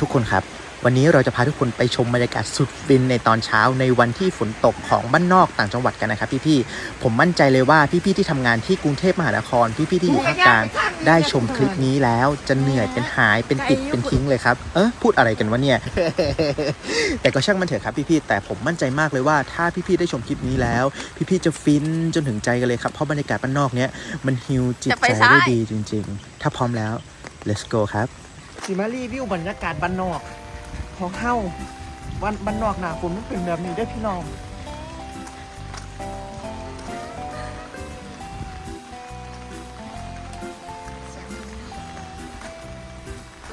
ทุกคนครับ วันนี้เราจะพาทุกคนไปชมบรรยากาศสุดฟินในตอนเช้าในวันที่ฝนตกของบ้านนอกต่างจังหวัดกันนะครับพี่ๆผมมั่นใจเลยว่าพี่ๆที่ทำงานที่กรุงเทพมหานครพี่ๆที่อยู่ภาคกลางได้ชมคลิปนี้แล้วจะเหนื่อยเป็นหายเป็นปิดเป็นทิ้งเลยครับเออพูดอะไรกันวะเนี่ยแต่ก็ช่างมันเถอะครับพี่ๆแต่ผมมั่นใจมากเลยว่าถ้าพี่ๆได้ชมคลิปนี้แล้ว พี่ๆจะฟินจนถึงใจกันเลยครับเพราะบรรยากาศบ้านนอกเนี้ยมันฮิวจิตจะไปใจซ้ายได้ดีจริง ๆ ถ้าพร้อมแล้ว let's go ครับ สิมารีวิวบรรยากาศบ้านนอกของเฮาวันบ้านนอกหนาฝนมันเป็นแบบนี้ได้อพี่น้อง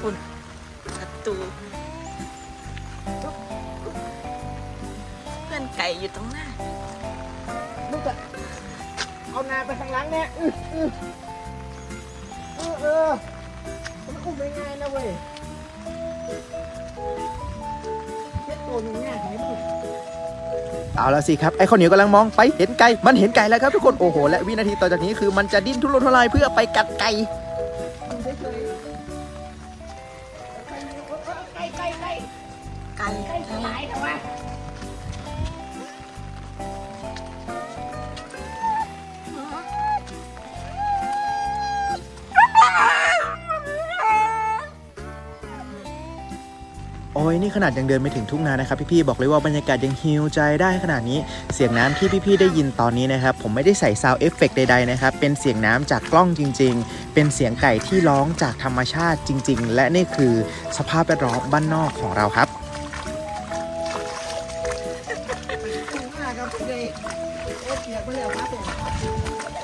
คุณศัตรูเพื่อนไก่อยู่ตรงหน้าลูกอะเอานาไปข้างหลังเนี่ยอื้ออื้อเออเออมันอุ้ม ได้ง่ายนะเว้ยเช็ดตัวหนึ่งเนี่ยให้ลูกเอาละสิครับไอ้ข้าวเหนียวกำลังมองไปเห็นไก่มันเห็นไก่แล้วครับทุกคนโอ้โหและวินาทีต่อจากนี้คือมันจะดิ้นทุรนทุรายเพื่อไปกัดไก่ดูเฉยๆไก่ไก่ไก่ไก่ไก่สลายแต่ว่าโอ้ยนี่ขนาดยังเดินไม่ถึงทุ่งนานะครับพี่ๆบอกเลยว่าบรรยากาศยังฮิวใจได้ขนาดนี้เสียงน้ำที่พี่ๆได้ยินตอนนี้นะครับผมไม่ได้ใส่ซาวเอฟเฟกต์ใดๆนะครับเป็นเสียงน้ำจากกล้องจริง ๆ เป็นเสียงไก่ที่ร้องจากธรรมชาติจริง ๆ และนี่คือสภาพแวดล้อมบ้านนอกของเราครับเอ้เปียกไปแล้วครับผม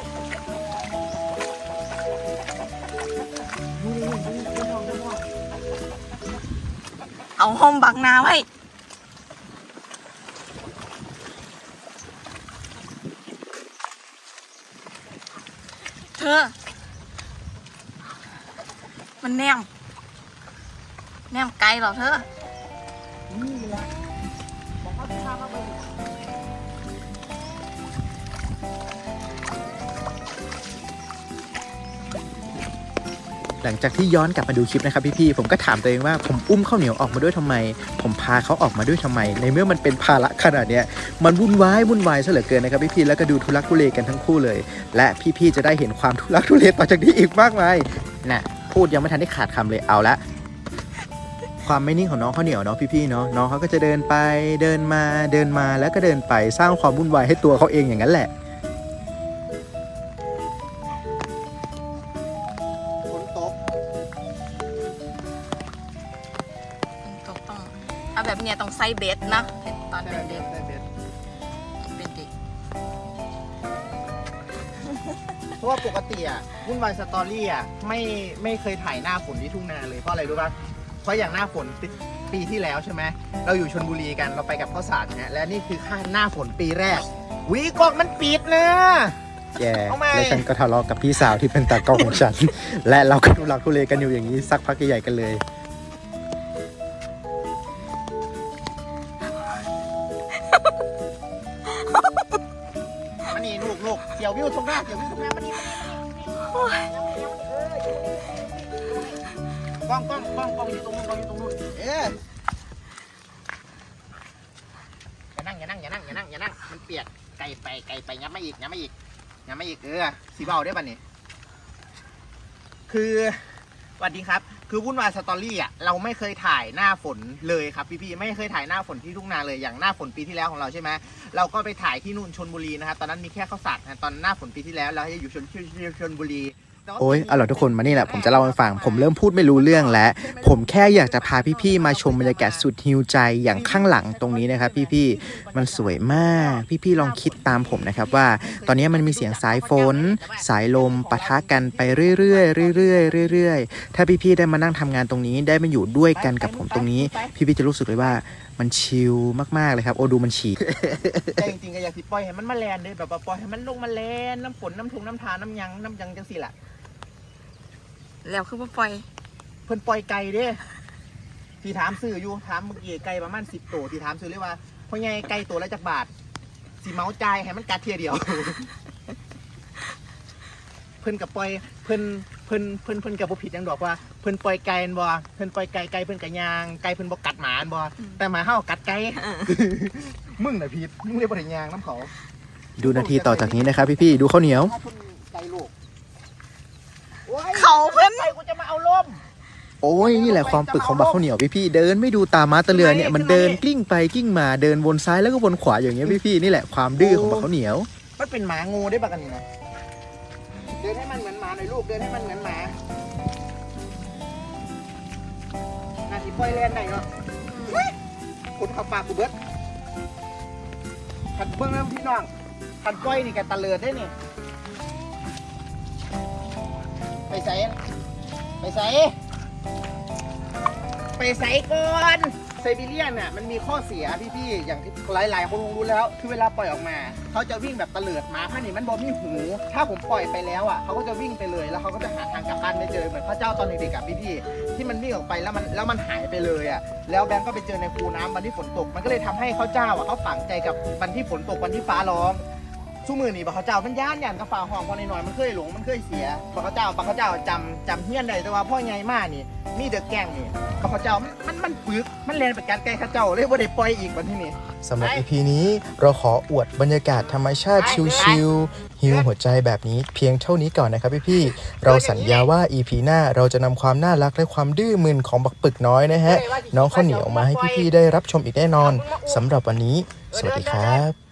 เอาห้องบังนาไว้เธอ มันแนม แนมไกลหรอเธอ หลังจากที่ย้อนกลับมาดูคลิปนะครับพี่ๆผมก็ถามตัวเองว่าผมอุ้มข้าวเหนียวออกมาด้วยทำไม ผมพาเขาออกมาด้วยทำไม ในเมื่อมันเป็นภาระขนาดเนี้ยมันวุ่นวายวุ่นวายซะเหลือเกินนะครับพี่ๆแล้วก็ดูทุลักทุเลกันทั้งคู่เลย และพี่ๆจะได้เห็นความทุลักทุเลต่อจากนี้อีกมากมายน่ะพูดยังไม่ทันได้ขาดคำเลยเอาละความไม่นิ่งของน้องข้าวเหนียวเนาะพี่ๆเนาะน้องเขาก็จะเดินไปเดินมาเดินมาแล้วก็เดินไปสร้างความวุ่นวายให้ตัวเขาเองอย่างนั้นแหละ แบบเนี้ยต้องใส่เบสนะตอนเป็นเด็กได้เบ็ดเป็นเด็กเพราะว่าปกติอะวุ่นวายสตอรี่อะไม่ไม่เคยถ่ายหน้าฝนที่ทุ่งนาเลยเพราะอะไรรู้ป่ะเพราะอย่างหน้าฝนปีปีที่แล้วใช่ไหมเราอยู่ชนบุรีกันเราไปกับข้าวสารเนี่ยและนี่คือค่าหน้าฝนปีแรกวิกล้องมันปิดนะแย่เอาใหม่แล้วฉันก็ทะเลาะกับพี่สาวที่เป็นตากล้องของฉัน และเราก็ทุลักทุเลกันอยู่อย่างนี้สักพักใหญ่ๆกันเลย เดี่ยววิวตรงหน้าเกี่ยววิวตรงหน้ามันนี่กล้องกล้องกล้องกล้องอยู่ตรงนู้นกล้องอยู่ตรงนู้นเอ๊ะอย่านั่งอย่านั่งอย่านั่งอย่านั่งอย่านั่งมันเปียกไก่ไปไก่ไปยับมาอีกยับมาอีกยับมาอีกเออสีเบาได้ป่ะนี่คือ สวัสดีครับ คือวุ่นวายสตอรี่อะเราไม่เคยถ่ายหน้าฝนเลยครับพี่ๆไม่เคยถ่ายหน้าฝนที่ทุ่งนาเลยอย่างหน้าฝนปีที่แล้วของเราใช่ไหมเราก็ไปถ่ายที่นู่นชนบุรีนะครับตอนนั้นมีแค่ข้าวสารตอนหน้าฝนปีที่แล้วเราให้อยู่ชนชนบุรี โอ้ยเอาล่ะทุกคนมานี่แหละผมจะเล่าให้ฟัง ผมเริ่มพูดไม่รู้เรื่องแล้ว ผมแค่อยากจะพาพี่ๆมาชมบรรยากาศสุดฮิวใจอย่างข้างหลังตรงนี้นะครับ พี่ๆมันสวยมาก พี่ๆลองคิดตามผมนะครับว่า ตอนนี้มันมีเสียงสายฝน สายลมปะทะกันไปเรื่อยๆเรื่อยๆเรื่อยๆถ้าพี่ๆได้มานั่งทำงานตรงนี้ได้มาอยู่ด้วยกันกับผมตรงนี้ พี่ๆจะรู้สึกเลยว่ามันชิลมากๆเลยครับ โอ้ดูมันฉีกแต่จริงๆก็อยากสิปล่อยให้มันมาแลนเลยแบบว่าปล่อยให้มันลงมาแลนน้ำฝนน้ำทุงน้ำทาน้ำยังน้ำยังจังสิล่ะ แล้วคือว่าปล่อยเพิ่นปล่อยไก่เด้ที่ถามซื้ออยู่ถามเมื่อกี้ไก่ประมาณสิบตัวที่ถามซื้อเลยว่าพ่อใหญ่ไก่ตัวละจักบาทสีเมาจ่ายให้มันกัดเทียเดียว เพิ่นกับปล่อยเพิ่นเพิ่นเพิ่นเพิ่นกับบ่ผิดหยังดอกว่าเพิ่นปล่อยไก่อันบ่เพิ่นปล่อยไก่ไก่เพิ่นก็ย่างไก่เพิ่นบ่กัดหมาอันบ่แต่หมาเฮากัดไก่มึงน่ะผิดมึงเลยบ่ได้ย่างน้ำเขา ดูนาทีต่อจากนี้นะครับพี่ๆ ดูข้าวเหนียว ถ้าเพิ่นไก่ลูกโอ้ย เขาเพิ่นไก่กูจะมาเอาล่มโอ้ยนี่แหละความปึกของบักข้าวเหนียวพี่ๆเดินไม่ดูตาม้าตะเรือเนี่ยมันเดินกลิ้งไปกลิ้งมาเดินวนซ้ายแล้วก็วนขวาอย่างเงี้ยพี่ๆนี่แหละความดื้อของบักข้าวเหนียว มันเป็นหมางูได้ปะกันนี่นะเดินให้มันเหมือนหมาหน่อยลูกเดินให้มันเหมือนหมานาทีปล่อยแลนได้เนาะคุณเขาปากกูเบิดขันเบิ้งแล้วพี่น้องขันก้อยนี่แกตะเลิดได้นี่ไใส่ไปใส่ไปใส่ก่อนไซบีเรียนน่ะมันมีข้อเสียพี่ๆอย่างที่หลายๆคนคงรู้แล้วคือเวลาปล่อยออกมาเขาจะวิ่งแบบตะเลิดหมาพันนี้มันบอมีหู ถ้าผมปล่อยไปแล้วอะเขาก็จะวิ่งไปเลยแล้วเขาก็จะหาทางกลับบ้านไม่เจอเหมือนพระเจ้าตอนเด็กๆกับพี่ๆที่มันวิ่งออกไปแล้วมันแล้วมันหายไปเลยอะแล้วแบงก์ก็ไปเจอในคูน้ำวันที่ฝนตก มันก็เลยทำให้เขาเจ้าอะเขาฝังใจกับวันที่ฝนตกวันที่ฟ้าร้อง สู้มือนี่บักเขาเจ้ามันย่านยันกับฟ้าห้องพอในหน่อยมันเคยหลงมันเคยเสียบักเขาเจ้าบักเขาเจ้าจำจำเฮี้ยนได้แต่ว่าพ่อไงมากนี่ มีเดอะแกล้งนี่บักเขาเจ้ามันมันมันปึกมันแลนไปกัดไก่เขาเจ้าเลยว่าได้ปล่อยอีกวันที่นี่ สำหรับ EP นี้เราขออวดบรรยากาศธรรมชาติชิลๆฮิวหัวใจแบบนี้เพียงเท่านี้ก่อนนะครับพี่ๆเราสัญญาว่า EP หน้าเราจะนำความน่ารักและความดื้อมึนของบักปึกน้อยนะฮะ น้องข้าวเหนียวมาให้พี่ๆได้รับชมอีกแน่นอนสำหรับวันนี้ สวัสดีครับ